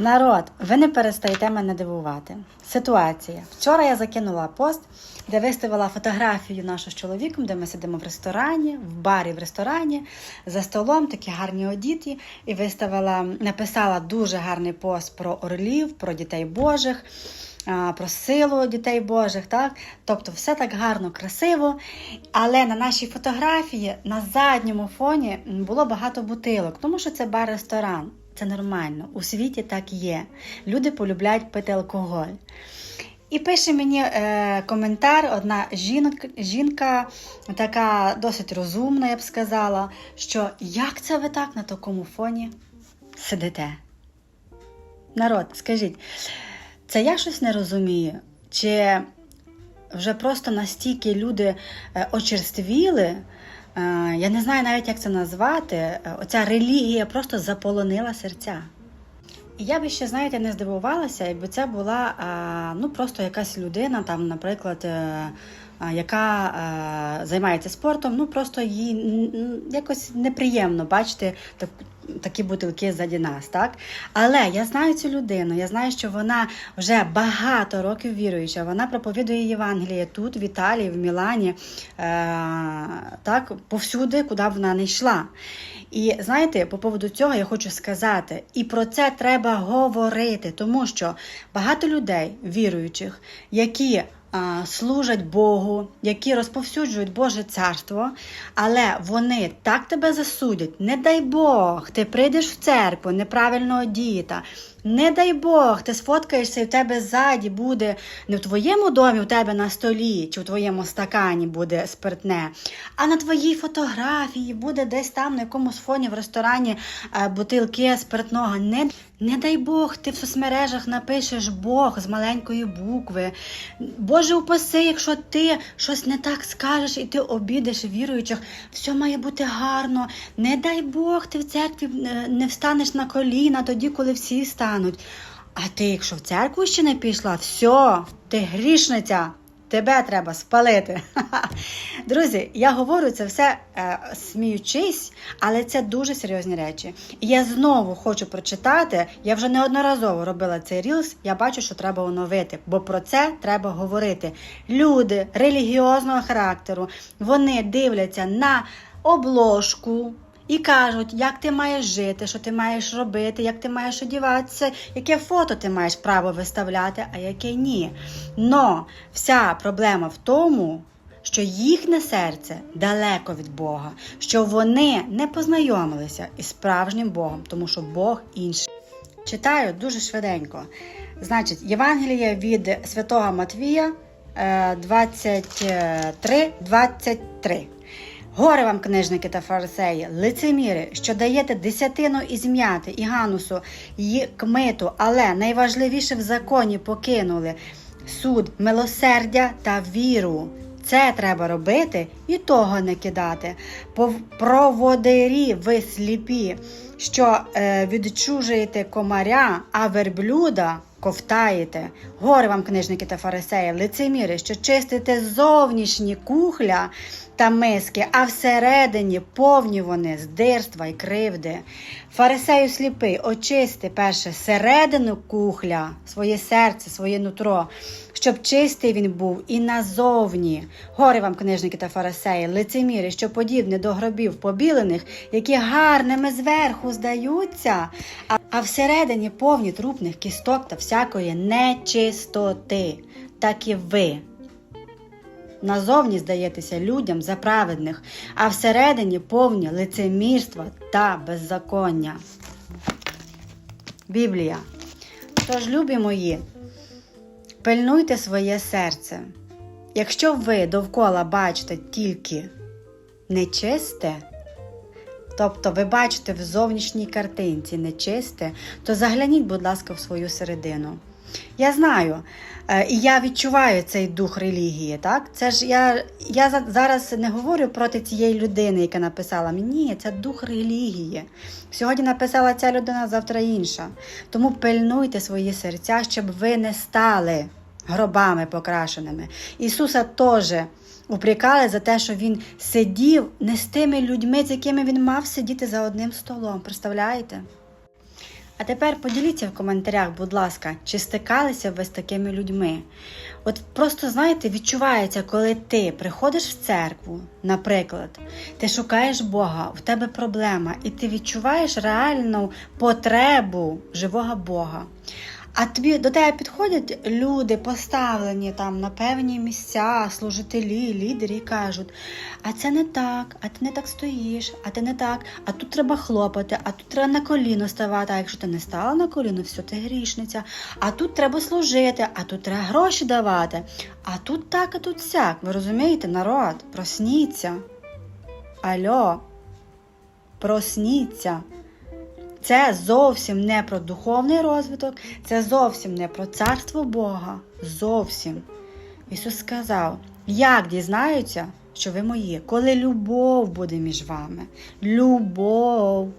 Народ, ви не перестаєте мене дивувати. Ситуація. Вчора я закинула пост, де виставила фотографію нашу з чоловіком, де ми сидимо в ресторані, в барі в ресторані, за столом, такі гарні одіті, і виставила, написала дуже гарний пост про орлів, про дітей Божих. Про силу дітей Божих, так? Тобто все так гарно, красиво. Але на нашій фотографії на задньому фоні було багато бутилок, тому що це бар-ресторан. Це нормально. У світі так є. Люди полюбляють пити алкоголь. І пише мені е, коментар одна жінка, жінка, така досить розумна, я б сказала, що як це ви так на такому фоні сидите? Народ, скажіть, це я щось не розумію? Чи вже просто настільки люди е, очерствіли? Е, Я не знаю навіть, як це назвати. Е, Оця релігія просто заполонила серця. І я би ще, знаєте, не здивувалася, якби це була ну, просто якась людина, там, наприклад, е, яка займається спортом, ну просто їй якось неприємно бачити так, такі бутилки ззаді нас, так? Але я знаю цю людину, я знаю, що вона вже багато років віруюча, вона проповідує Євангеліє тут, в Італії, в Мілані, е, так, повсюди, куди б вона не йшла. І знаєте, по поводу цього я хочу сказати, і про це треба говорити, тому що багато людей, віруючих, які служать Богу, які розповсюджують Боже царство, але вони так тебе засудять. Не дай Бог, ти прийдеш в церкву, неправильно одіта. Не дай Бог, ти сфоткаєшся і в тебе ззаді буде не в твоєму домі, у тебе на столі чи в твоєму стакані буде спиртне, а на твоїй фотографії буде десь там на якомусь фоні в ресторані е, бутилки спиртного. Не, не дай Бог, ти в соцмережах напишеш Бог з маленької букви. Боже упаси, якщо ти щось не так скажеш і ти обідеш віруючих, все має бути гарно. Не дай Бог, ти в церкві е, не встанеш на коліна тоді, коли всі стануть. А ти, якщо в церкву ще не пішла, все, ти грішниця. Тебе треба спалити. Друзі, я говорю це все е, сміючись, але це дуже серйозні речі. І я знову хочу прочитати. Я вже неодноразово робила цей рілс. Я бачу, що треба оновити, бо про це треба говорити. Люди релігіозного характеру вони дивляться на обложку. І кажуть, як ти маєш жити, що ти маєш робити, як ти маєш одіватися, яке фото ти маєш право виставляти, а яке ні. Но вся проблема в тому, що їхнє серце далеко від Бога, що вони не познайомилися із справжнім Богом, тому що Бог інший. Читаю дуже швиденько. Значить, Євангеліє від Святого Матвія е, 23, 23. Горе вам, книжники та фарисеї, лицеміри, що даєте десятину із м'яти і ганусу й кмиту, але найважливіше в законі покинули суд, милосердя та віру. Це треба робити і того не кидати. Проводирі ви сліпі, що е, відчужуєте комаря, а верблюда ковтаєте. Горе вам, книжники та фарисеї, лицеміри, що чистите зовнішні кухля та миски, а всередині повні вони здирства й кривди. Фарисею сліпий, очисти перше середину кухля, своє серце, своє нутро, щоб чистий він був і назовні. Горе вам, книжники та фарисеї, лицеміри, що подібне до гробів побілених, які гарними зверху здаються, а, всередині повні трупних кісток та всякої нечистоти. Так і ви. Назовні здаєтеся людям за праведних, а всередині повні лицемірства та беззаконня. Біблія. Тож, любі мої, пильнуйте своє серце. Якщо ви довкола бачите тільки нечисте, тобто ви бачите в зовнішній картинці нечисте, то загляніть, будь ласка, в свою середину. Я знаю, е, і я відчуваю цей дух релігії. Так, це ж я, я зараз не говорю проти цієї людини, яка написала мені. Це дух релігії. Сьогодні написала ця людина, завтра інша. Тому пильнуйте свої серця, щоб ви не стали гробами покрашеними. Ісуса теж упрекали за те, що він сидів не з тими людьми, з якими він мав сидіти за одним столом. Представляєте? А тепер поділіться в коментарях, будь ласка, чи стикалися ви з такими людьми. От просто знаєте, відчувається, коли ти приходиш в церкву, наприклад, ти шукаєш Бога, в тебе проблема, і ти відчуваєш реальну потребу живого Бога. А тобі до тебе підходять люди, поставлені там на певні місця, служителі, лідери, і кажуть: а це не так, а ти не так стоїш, а ти не так, а тут треба хлопати, а тут треба на коліно ставати. А якщо ти не стала на коліно, все ти грішниця. А тут треба служити, а тут треба гроші давати. А тут так, а тут сяк. Ви розумієте, народ, просніться. Альо, просніться. Це зовсім не про духовний розвиток, це зовсім не про царство Бога. Зовсім. Ісус сказав: як дізнаються, що ви мої, коли любов буде між вами. Любов.